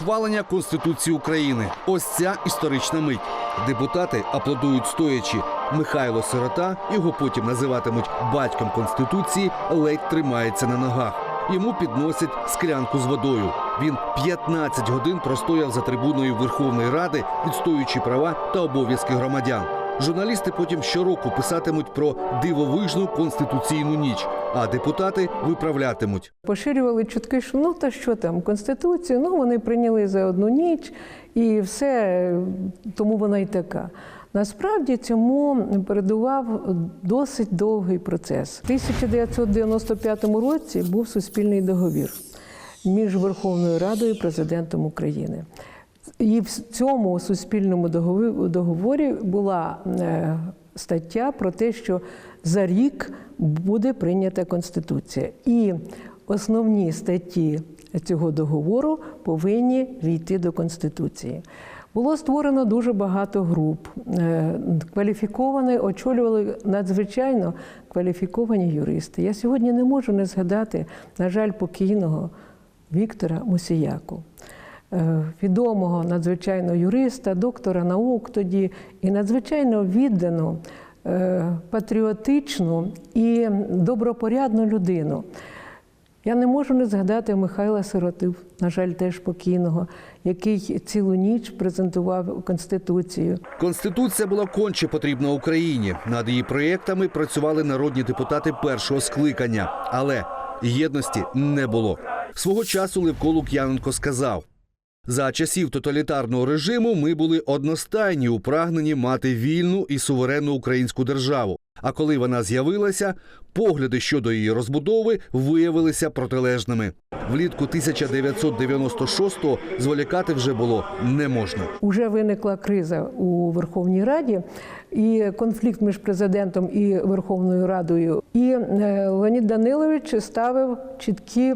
Ухвалення Конституції України. Ось ця історична мить. Депутати аплодують стоячи. Михайло Сирота, його потім називатимуть батьком Конституції, ледь тримається на ногах. Йому підносять склянку з водою. Він 15 годин простояв за трибуною Верховної Ради, відстоюючи права та обов'язки громадян. Журналісти потім щороку писатимуть про дивовижну конституційну ніч, а депутати виправлятимуть. Поширювали чутки, що ну та що там, Конституцію, ну вони прийняли за одну ніч і все, тому вона й така. Насправді цьому передував досить довгий процес. У 1995 році був суспільний договір між Верховною Радою і президентом України. І в цьому суспільному договорі була е, стаття про те, що за рік буде прийнята Конституція. І основні статті цього договору повинні війти до Конституції. Було створено дуже багато груп. Е, Кваліфіковані, очолювали надзвичайно кваліфіковані юристи. Я сьогодні не можу не згадати, на жаль, покійного Віктора Мусіяку відомого надзвичайно юриста, доктора наук тоді, і надзвичайно віддану, е, патріотичну і добропорядну людину. Я не можу не згадати Михайла Сиротив, на жаль, теж покійного, який цілу ніч презентував Конституцію. Конституція була конче потрібна Україні. Над її проєктами працювали народні депутати першого скликання, але єдності не було. Свого часу Левко Лук'яненко сказав: за часів тоталітарного режиму ми були одностайні у прагненні мати вільну і суверенну українську державу. А коли вона з'явилася, погляди щодо її розбудови виявилися протилежними. Влітку 1996-го зволікати вже було не можна. Уже виникла криза у Верховній Раді і конфлікт між президентом і Верховною Радою. І е, Леонід Данилович ставив чіткі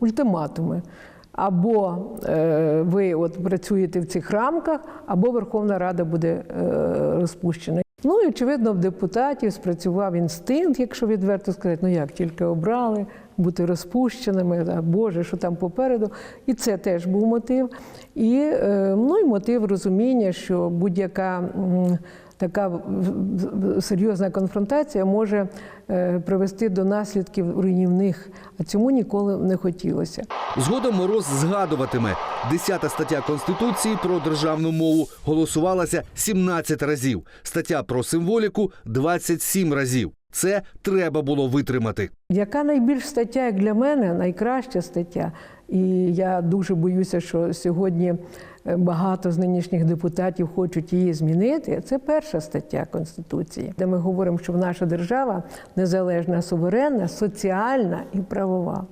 ультиматуми. Або е, ви от працюєте в цих рамках, або Верховна Рада буде е, розпущена. Ну і очевидно, в депутатів спрацював інстинкт, якщо відверто сказати, ну як тільки обрали бути розпущеними, а Боже, що там попереду. І це теж був мотив. І, е, ну, і мотив розуміння, що будь-яка така серйозна конфронтація може е, привести до наслідків руйнівних, а цьому ніколи не хотілося. Згодом Мороз згадуватиме, 10 стаття Конституції про державну мову голосувалася 17 разів. Стаття про символіку 27 разів. Це треба було витримати. Яка найбільш стаття, як для мене, найкраща стаття, і я дуже боюся, що сьогодні багато з нинішніх депутатів хочуть її змінити. Це перша стаття Конституції, де ми говоримо, що наша держава незалежна, суверенна, соціальна і правова.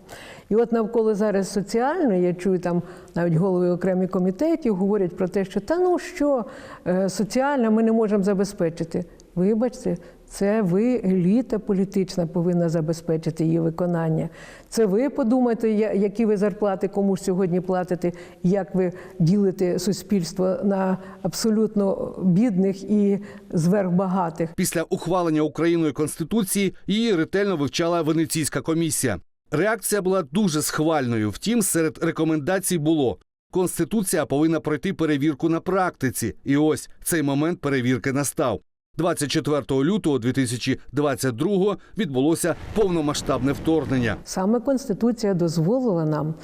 І от навколо зараз соціальної, я чую там навіть голови окремих комітетів говорять про те, що та ну що е, соціальна ми не можемо забезпечити. Вибачте, це ви, еліта політична, повинна забезпечити її виконання. Це ви подумайте, які ви зарплати комусь сьогодні платите, як ви ділите суспільство на абсолютно бідних і зверхбагатих. Після ухвалення Україною Конституції її ретельно вивчала Венеційська комісія. Реакція була дуже схвальною. Втім, серед рекомендацій було. Конституція повинна пройти перевірку на практиці. І ось цей момент перевірки настав. 24 лютого 2022 відбулося повномасштабне вторгнення. Саме Конституція дозволила нам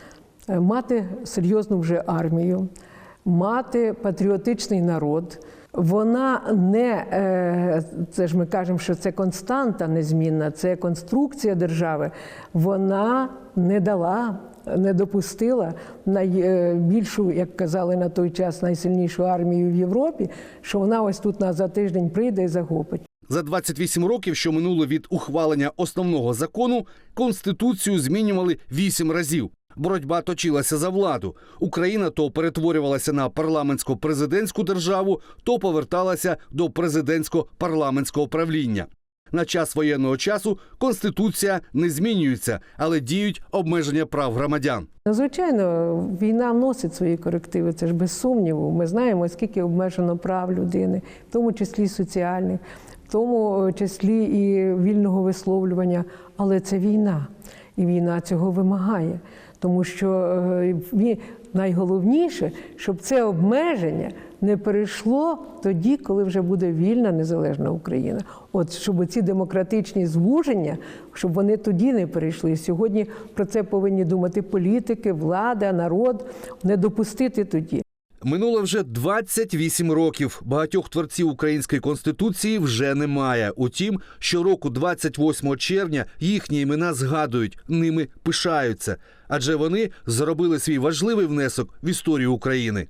е, мати серйозну вже армію, мати патріотичний народ. Вона не е, це ж ми кажемо, що це константа незмінна, це конструкція держави. Вона не дала, не допустила найбільшу, як казали на той час, найсильнішу армію в Європі, що вона ось тут нас за тиждень прийде і захопить. За 28 років, що минуло від ухвалення основного закону, конституцію змінювали 8 разів. Боротьба точилася за владу. Україна то перетворювалася на парламентсько-президентську державу, то поверталася до президентсько-парламентського правління. На час воєнного часу конституція не змінюється, але діють обмеження прав громадян. Ну, Звичайно, війна вносить свої корективи, це ж без сумніву. Ми знаємо, скільки обмежено прав людини, в тому числі соціальних, в тому числі і вільного висловлювання. Але це війна, і війна цього вимагає. Тому що е, найголовніше, щоб це обмеження не перейшло тоді, коли вже буде вільна незалежна Україна. От щоб ці демократичні звуження, щоб вони тоді не перейшли. Сьогодні про це повинні думати політики, влада, народ, не допустити тоді. Минуло вже 28 років. Багатьох творців української конституції вже немає. Утім, щороку, 28 червня, їхні імена згадують, ними пишаються, адже вони зробили свій важливий внесок в історію України.